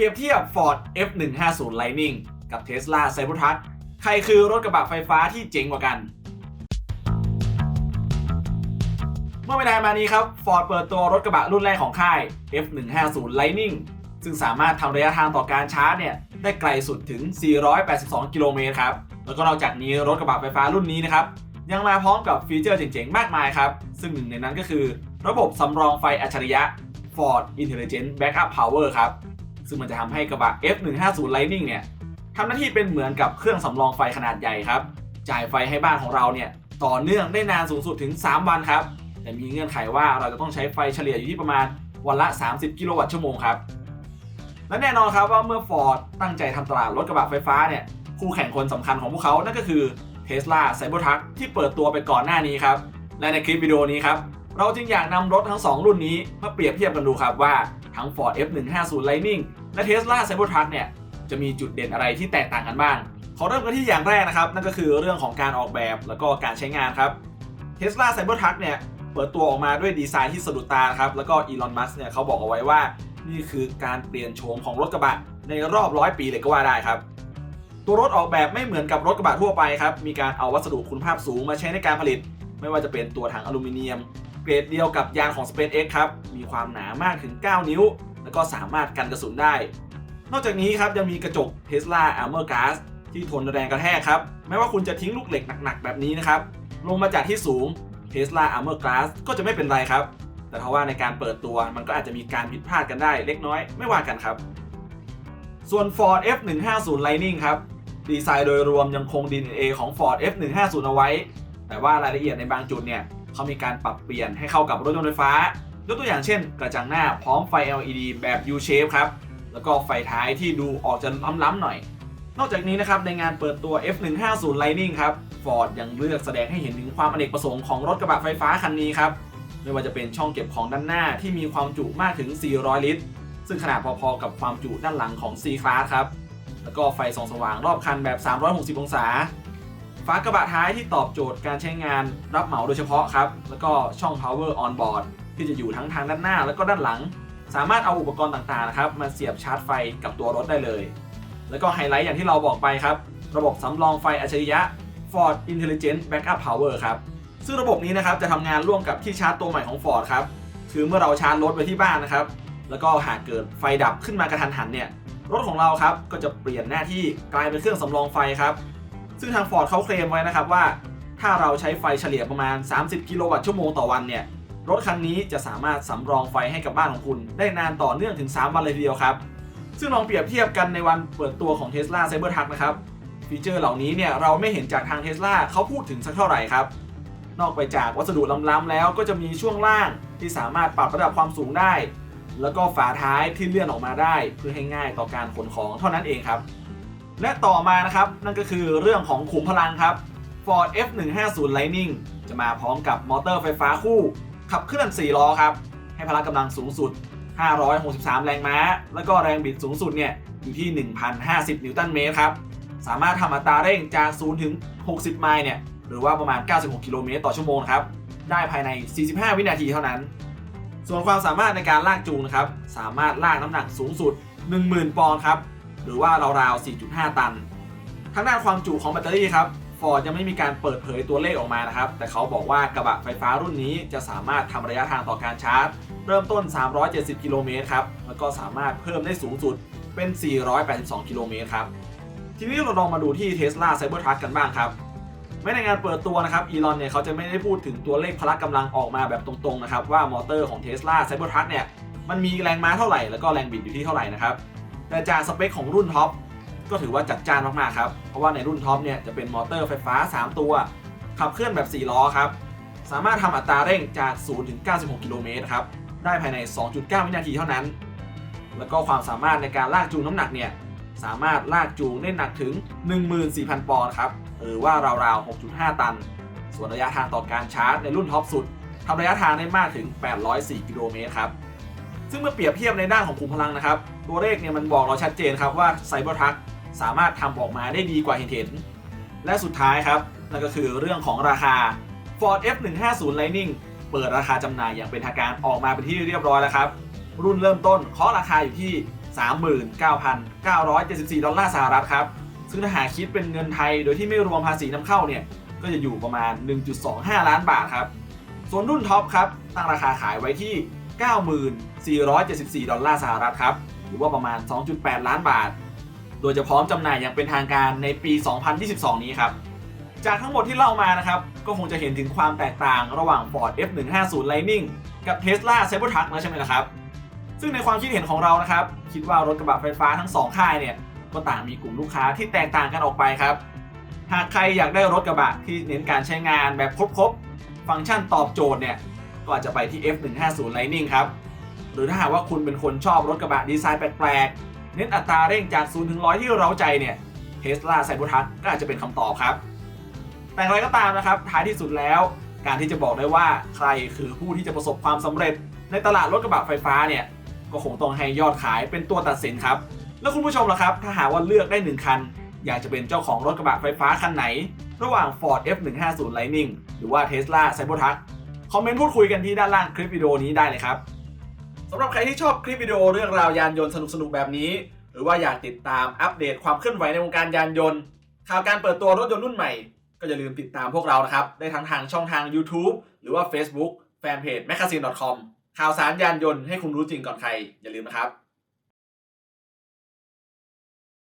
รียบเทียบ Ford F150 Lightning กับ Tesla Cybertruck ใครคือรถกระบะไฟฟ้าที่เจ๋งกว่ากัน เมื่อไม่นานมานี้ครับ Ford เปิดตัวรถกระบะรุ่นแรกของค่าย F150 Lightning ซึ่งสามารถทำระยะทางต่อการชาร์จเนี่ยได้ไกลสุดถึง 482 กิโลเมตรครับ แล้วก็นอกจากนี้รถกระบะไฟฟ้ารุ่นนี้นะครับ ยังมาพร้อมกับฟีเจอร์เจ๋งๆ มากมายครับ ซึ่งหนึ่งในนั้นก็คือ ระบบสำรองไฟอัจฉริยะ Ford Intelligent Backup Power ครับ ซึ่งมันจะทำให้กระบะ F150 Lightning เนี่ยทำหน้าที่เป็นเหมือนกับเครื่องสำรองไฟขนาดใหญ่ครับ จ่ายไฟให้บ้านของเราเนี่ยต่อเนื่องได้นานสูงสุดถึง 3 วันครับ แต่มีเงื่อนไขว่าเราจะต้องใช้ไฟเฉลี่ยอยู่ที่ประมาณวันละ 30 กิโลวัตต์ชั่วโมงครับ และแน่นอนครับว่าเมื่อ Ford ตั้งใจทำตลาดรถกระบะไฟฟ้าเนี่ยคู่แข่งคนสำคัญของพวกเขา นั่นก็คือ Tesla Cybertruck ที่เปิดตัวไปก่อนหน้านี้ครับ และในคลิปวิดีโอนี้ครับ เราจึงอยากนำรถทั้ง 2 รุ่นนี้มาเปรียบเทียบกันดูครับว่าทั้ง Ford F150 Lightning และ Tesla Cybertruck เนี่ยจะมีจุดเด่นอะไรที่แตกต่างกันบ้างขอเริ่มกันที่อย่างแรกนะครับ นั่นก็คือเรื่องของการออกแบบแล้วก็การใช้งานครับ Tesla Cybertruck เนี่ยเปิดตัวออกมาด้วยดีไซน์ที่สะดุดตาครับ แล้วก็อีลอนมัสเนี่ยเขาบอกเอาไว้ว่า นี่คือการเปลี่ยนโฉมของรถกระบะในรอบร้อยปีเลยก็ว่าได้ครับ ตัวรถออกแบบไม่เหมือนกับรถกระบะทั่วไปครับ มีการเอาวัสดุคุณภาพสูงมาใช้ในการผลิต ไม่ว่าจะเป็นตัวถังอลูมิเนียม เกรดเดียวกับยางของ SpaceX ครับ มีความหนามากถึง 9 นิ้ว แล้วก็สามารถกันกระสุนได้ นอกจากนี้ครับยังมีกระจก Tesla Armor Glass ที่ทนแรงกระแทกครับไม่ว่าคุณจะทิ้งลูกเหล็กหนักๆ แบบนี้นะครับลงมาจากที่สูง Tesla Armor Glass ก็จะไม่เป็นไรครับ แต่เพราะว่าในการเปิดตัวมันก็อาจจะมีการผิดพลาดกันได้เล็กน้อยไม่ว่ากันครับ ส่วน Ford F150 Lightning ครับดีไซน์โดยรวมยังคง DNA ของ Ford F150 เอาไว้ แต่ว่ารายละเอียดในบางจุดเนี่ยเขามีการปรับเปลี่ยนให้เข้ากับรถยนต์ไฟฟ้า ยกตัวอย่างเช่น กระจังหน้าพร้อมไฟ LED แบบ U shape ครับ แล้วก็ไฟท้ายที่ดูออกจะล้ำๆหน่อย นอกจากนี้นะครับในงานเปิดตัว F150 Lightning ครับ Ford ยังเลือกแสดงให้เห็นถึงความอเนกประสงค์ของรถกระบะไฟฟ้าคันนี้ครับไม่ว่าจะเป็นช่องเก็บของด้านหน้าที่มีความจุมากถึง 400 ลิตร ซึ่งขนาดพอๆกับความจุด้านหลังของ C-Class ครับ แล้วก็ไฟส่องสว่างรอบคันแบบ 360 องศา ฝากระบะท้ายที่ตอบโจทย์การใช้งานรับเหมาโดยเฉพาะครับ แล้วก็ช่อง power on board ที่จะอยู่ทั้งทางด้านหน้าแล้วก็ด้านหลัง สามารถเอาอุปกรณ์ต่างๆนะครับมาเสียบชาร์จไฟกับตัวรถได้เลย แล้วก็ไฮไลท์อย่างที่เราบอกไปครับ ระบบสำรองไฟอัจฉริยะ Ford Intelligent Backup Power ครับ ซึ่งระบบนี้นะครับจะทำงานร่วมกับที่ชาร์จตัวใหม่ของ Ford ครับ คือเมื่อเราชาร์จรถไว้ที่บ้านนะครับ แล้วก็หากเกิดไฟดับขึ้นมากระทันหันเนี่ย รถของเราครับก็จะเปลี่ยนหน้าที่กลายเป็นเครื่องสำรองไฟครับ ซึ่งทาง Ford เขาเคลมไว้นะครับว่า ถ้าเราใช้ไฟเฉลี่ยประมาณ 30 กิโลวัตต์ชั่วโมงต่อวันเนี่ย รถคันนี้จะสามารถสำรองไฟให้กับบ้านของคุณ ได้นานต่อเนื่องถึง 3 วันเลยทีเดียวครับ ซึ่งลองเปรียบเทียบกันในวันเปิดตัวของ Tesla Cybertruck นะครับ ฟีเจอร์เหล่านี้เนี่ยเราไม่เห็นจากทาง Tesla เขาพูดถึงสักเท่าไหร่ครับ นอกไปจากวัสดุล้ำๆแล้วก็จะมีช่วงล่างที่สามารถปรับระดับความสูงได้ แล้วก็ฝาท้ายที่เลื่อนออกมาได้ เพื่อให้ง่ายต่อการขนของเท่านั้นเองครับ และต่อมานะครับนั่นก็คือเรื่องของขุมพลังครับ Ford F150 Lightning จะมาพร้อมกับมอเตอร์ไฟฟ้าคู่ ขับเคลื่อน 4 ล้อครับ ให้พละกำลังสูงสุด 563 แรงม้า แล้วก็แรงบิดสูงสุดเนี่ยอยู่ที่ 1,050 นิวตันเมตรครับ สามารถทำอัตราเร่งจาก 0 ถึง 60 ไมล์เนี่ยหรือว่าประมาณ 96 กิโลเมตรต่อชั่วโมงครับ ได้ภายใน 45 วินาทีเท่านั้น ส่วนความสามารถในการลากจูงนะครับ สามารถลากน้ำหนักสูงสุด 10,000 ปอนด์ครับ หรือว่าราวๆ 4.5 ตัน ทางด้านความจุของแบตเตอรี่ครับ Ford ยังไม่มีการเปิดเผยตัวเลขออกมานะครับ แต่เขาบอกว่ากระบะไฟฟ้ารุ่นนี้จะสามารถทำระยะทางต่อการชาร์จ เริ่มต้น 370 กิโลเมตรครับ แล้วก็สามารถเพิ่มได้สูงสุดเป็น 482 กิโลเมตรครับ ทีนี้เราลองมาดูที่ Tesla Cybertruck กันบ้างครับไม่ในงานเปิดตัวนะครับ อีลอนเนี่ยเขาจะไม่ได้พูดถึงตัวเลขพละกำลังออกมาแบบตรงๆนะครับ ว่ามอเตอร์ของ Tesla Cybertruck เนี่ย มันมีแรงม้าเท่าไหร่ แล้วก็แรงบิดอยู่ที่เท่าไหร่นะครับ แต่จากสเปคของรุ่นท็อป ก็ถือว่าจัดจ้านมากๆครับ เพราะว่าในรุ่นท็อปเนี่ยจะเป็นมอเตอร์ไฟฟ้า 3 ตัว ขับเคลื่อนแบบ 4 ล้อครับ สามารถทำอัตราเร่งจาก 0 ถึง 96 กิโลเมตรครับ ได้ภายใน 2.9 วินาทีเท่านั้น แล้วก็ความสามารถในการลากจูงน้ำหนักเนี่ยสามารถลากจูงได้หนักถึง 14,000 ปอนด์ครับหรือว่าราวๆ 6.5 ตัน ส่วนระยะทางต่อการชาร์จในรุ่นท็อปสุดทำระยะทางได้มากถึง 804 กิโลเมตรครับซึ่งเมื่อเปรียบเทียบในด้านของขุมพลังนะครับ ตัวเลขเนี่ยมันบอกเราชัดเจนครับว่า Cybertruck สามารถทำออกมาได้ดีกว่าเห็นเห็น และสุดท้ายครับนั่นก็คือเรื่องของราคา Ford F150 Lightning เปิดราคาจำหน่ายอย่างเป็นทางการออกมาเป็นที่เรียบร้อยแล้วครับ รุ่นเริ่มต้นเคาะราคาอยู่ที่ 39,974 ดอลลาร์สหรัฐครับ ซึ่งถ้าหากคิดเป็นเงินไทยโดยที่ไม่รวมภาษีนำเข้าเนี่ย ก็จะอยู่ประมาณ 1.25 ล้านบาทครับ ส่วนรุ่นท็อปครับ ตั้งราคาขายไว้ที่ 94,74 ดอลลาร์สหรัฐครับ หรือว่าประมาณ 2.8 ล้านบาท โดยจะพร้อมจำหน่ายอย่างเป็นทางการในปี 2022 นี้ครับจากทั้งหมดที่เล่ามานะครับ ก็คงจะเห็นถึงความแตกต่างระหว่าง Ford F150 Lightning กับ Tesla Cybertruck แล้วใช่ไหมล่ะครับ ซึ่งในความคิดเห็นของเรานะครับ คิดว่ารถกระบะไฟฟ้าทั้งสองค่ายเนี่ย ก็ต่างมีกลุ่มลูกค้าที่แตกต่างกันออกไปครับ หากใครอยากได้รถกระบะที่เน้นการใช้งานแบบครบๆ ฟังก์ชันตอบโจทย์เนี่ย ก็อาจจะไปที่ F150 Lightning ครับ หรือถ้าหากว่าคุณเป็นคนชอบรถกระบะดีไซน์แปลกๆ เน้นอัตราเร่งจาก0ถึง100 ที่เราใจเนี่ย Tesla Cybertruck ก็อาจจะเป็นคำตอบครับ แต่อย่างไรก็ตามนะครับ ท้ายที่สุดแล้ว การที่จะบอกได้ว่าใครคือผู้ที่จะประสบความสำเร็จ ในตลาดรถกระบะไฟฟ้าเนี่ยก็คงต้องให้ยอดขายเป็นตัวตัดสินครับ แล้วคุณผู้ชมล่ะครับ ถ้าหากว่าเลือกได้หนึ่งคัน อยากจะเป็นเจ้าของรถกระบะไฟฟ้าคันไหน ระหว่าง Ford F150 Lightning หรือว่า Tesla Cybertruck คอมเมนต์พูดคุยกันที่ด้านล่างคลิปวิดีโอนี้ได้เลยครับ สำหรับใครที่ชอบคลิปวิดีโอเรื่องราวยานยนต์สนุกๆแบบนี้ หรือว่าอยากติดตามอัปเดตความเคลื่อนไหวในวงการยานยนต์ ข่าวการเปิดตัวรถยนต์รุ่นใหม่ ก็อย่าลืมติดตามพวกเรานะครับ ได้ทั้งทางช่องทาง YouTube หรือว่า Facebook แฟนเพจ m a g a z i n e c o m ข่าวสารยานยนต์ให้คุณรู้จริงก่อนใครอย่าลืมนะครับ